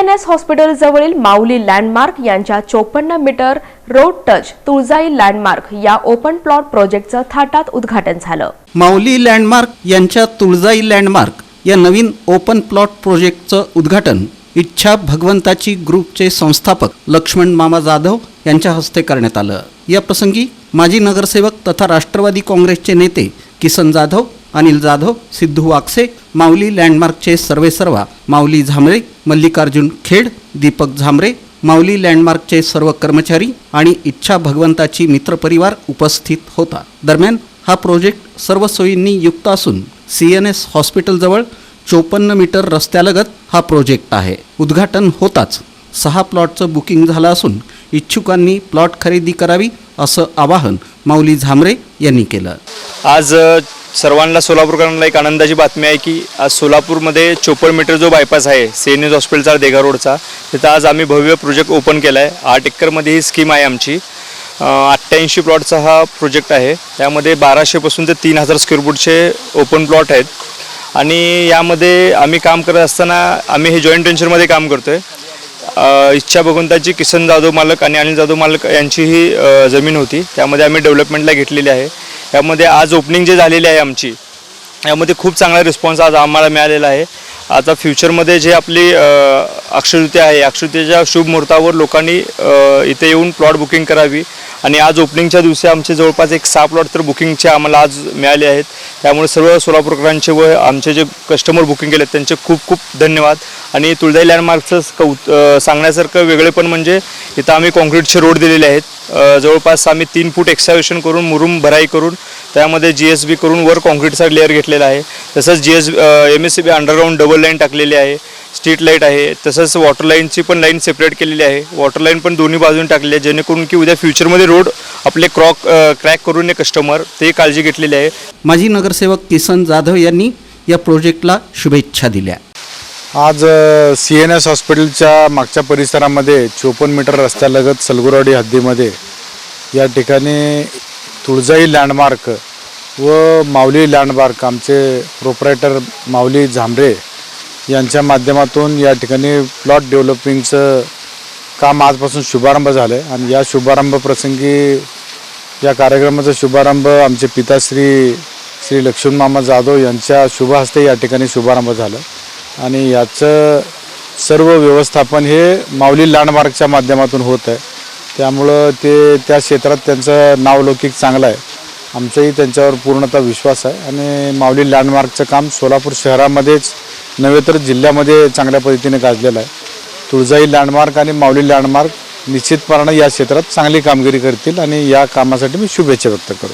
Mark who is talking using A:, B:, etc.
A: CNS hospital जवळील माऊली landmark यांच्या चोपन्न metre road touch Tuljai landmark या ओपन प्लॉट प्रोजेक्टचं थाटात उद्घाटन झालं.
B: माऊली लँडमार्क यांच्या तुळजाई लँडमार्क या नवीन ओपन प्लॉट प्रोजेक्टचं उद्घाटन इच्छा भगवंताची ग्रुपचे संस्थापक लक्ष्मण मामा जाधव यांच्या हस्ते करण्यात आलं. या प्रसंगी माजी नगरसेवक तथा राष्ट्रवादी काँग्रेसचे नेते किसन जाधव अनिल जाधव सिद्धू वाकसे माऊली लँडमार्कचे सर्वेसर्वा माऊली झांबरे मल्लिकार्जुन खेड दीपक झांबरे माऊली लँडमार्कचे सर्व कर्मचारी आणि इच्छा भगवंताची मित्रपरिवार उपस्थित होता. दरम्यान हा प्रोजेक्ट सर्व सोयींनी युक्त असून सी एन एस हॉस्पिटलजवळ चोपन्न मीटर रस्त्यालगत हा प्रोजेक्ट आहे. उद्घाटन होताच सहा प्लॉटचं बुकिंग झालं असून इच्छुकांनी प्लॉट खरेदी करावी असं आवाहन माऊली झांबरे यांनी केलं.
C: आज सर्वांना सोलापूरकरांना एक आनंदाची बातमी आहे की आज सोलापूरमध्ये चोपन्न मीटर जो बायपास आहे सेनिज हॉस्पिटलचा देगा रोडचा तिथं आज आम्ही भव्य प्रोजेक्ट ओपन केला आहे आठ एकरमध्ये ही स्कीम आहे आमची. अठ्ठ्याऐंशी प्लॉटचा हा प्रोजेक्ट आहे. त्यामध्ये बाराशेपासून ते तीन हजार स्क्वेअर फूटचे ओपन प्लॉट आहेत. आणि यामध्ये आम्ही काम करत असताना आम्ही हे जॉईंट व्हेंचरमध्ये काम करतो आहे इच्छा भगवंताची किसन जाधव मालक आणि अनिल जाधव मालक यांची ही जमीन होती. त्यामध्ये आम्ही डेव्हलपमेंटला घेतलेली आहे. यामध्ये आज ओपनिंग जे झालेली आहे आमची यामध्ये खूप चांगला रिस्पॉन्स आज आम्हाला मिळालेला आहे. आता फ्युचरमध्ये जे आपली अ, आहे अक्षयतृतीयाच्या शुभ मुहूर्तावर लोकांनी इथे येऊन प्लॉट बुकिंग करावी. आणि आज ओपनिंगच्या दिवशी आमचे जवळपास एक सहा प्लॉट तर बुकिंगचे आम्हाला आज मिळाले आहेत. त्यामुळे सर्व सोलापूरकरांचे व आमचे जे कस्टमर बुकिंग केले त्यांचे खूप खूप धन्यवाद. आणि तुळजाई लँडमार्कचं कौ सांगण्यासारखं वेगळे पण म्हणजे इथं आम्ही कॉन्क्रीटचे रोड दिलेले आहेत. जवळपास आम्ही तीन फूट एक्सावेशन करून मुरुम भराई करून त्यामध्ये जी एस बी करून वर कॉन्क्रीटचा लेअर घेतलेला आहे. तसंच G S M S C B underground double line टाकलेली आहे. स्ट्रीट लाइट आहे. तसंच वॉटर लाईनची पण लाईन सेपरेट केलेली आहे. वॉटर लाईन पण दोन्ही बाजूने टाकलेली आहे जेणेकरून की उद्या फ्युचरमध्ये रोड आपले क्रॉक क्रॅक करून नये कस्टमर ते काळजी घेतलेली आहे.
B: माजी नगरसेवक किसन जाधव यांनी या प्रोजेक्टला शुभेच्छा दिल्या.
D: आज सी एन एस हॉस्पिटलच्या मागच्या परिसरामध्ये चोपन्न मीटर रस्त्यालगत सलगुरवाडी हद्दीमध्ये या ठिकाणी तुळजाई लँडमार्क व माऊली लँडमार्क आमचे प्रोपरायटर माऊली झांबरे यांच्या माध्यमातून या ठिकाणी प्लॉट डेव्हलपिंगचं काम आजपासून शुभारंभ झालं आहे आणि या शुभारंभ प्रसंगी या कार्यक्रमाचा शुभारंभ आमचे पिताश्री श्री लक्ष्मण मामा जाधव यांच्या शुभ हस्ते या ठिकाणी शुभारंभ झाला. आणि याचं सर्व व्यवस्थापन हे माऊली लँडमार्कच्या माध्यमातून होत आहे त्यामुळं ते त्या क्षेत्रात त्यांचं नावलौकिक चांगलं आहे. आमचाही त्यांच्यावर पूर्णतः विश्वास आहे. आणि माऊली लँडमार्कचं काम सोलापूर शहरामध्येच नव्हे तर जिल्ह्यामध्ये चांगल्या पद्धतीने गाजलेलं आहे. तुळजाई लँडमार्क आणि माऊली लँडमार्क निश्चितपणानं या क्षेत्रात चांगली कामगिरी करतील आणि या कामासाठी मी शुभेच्छा व्यक्त करतो.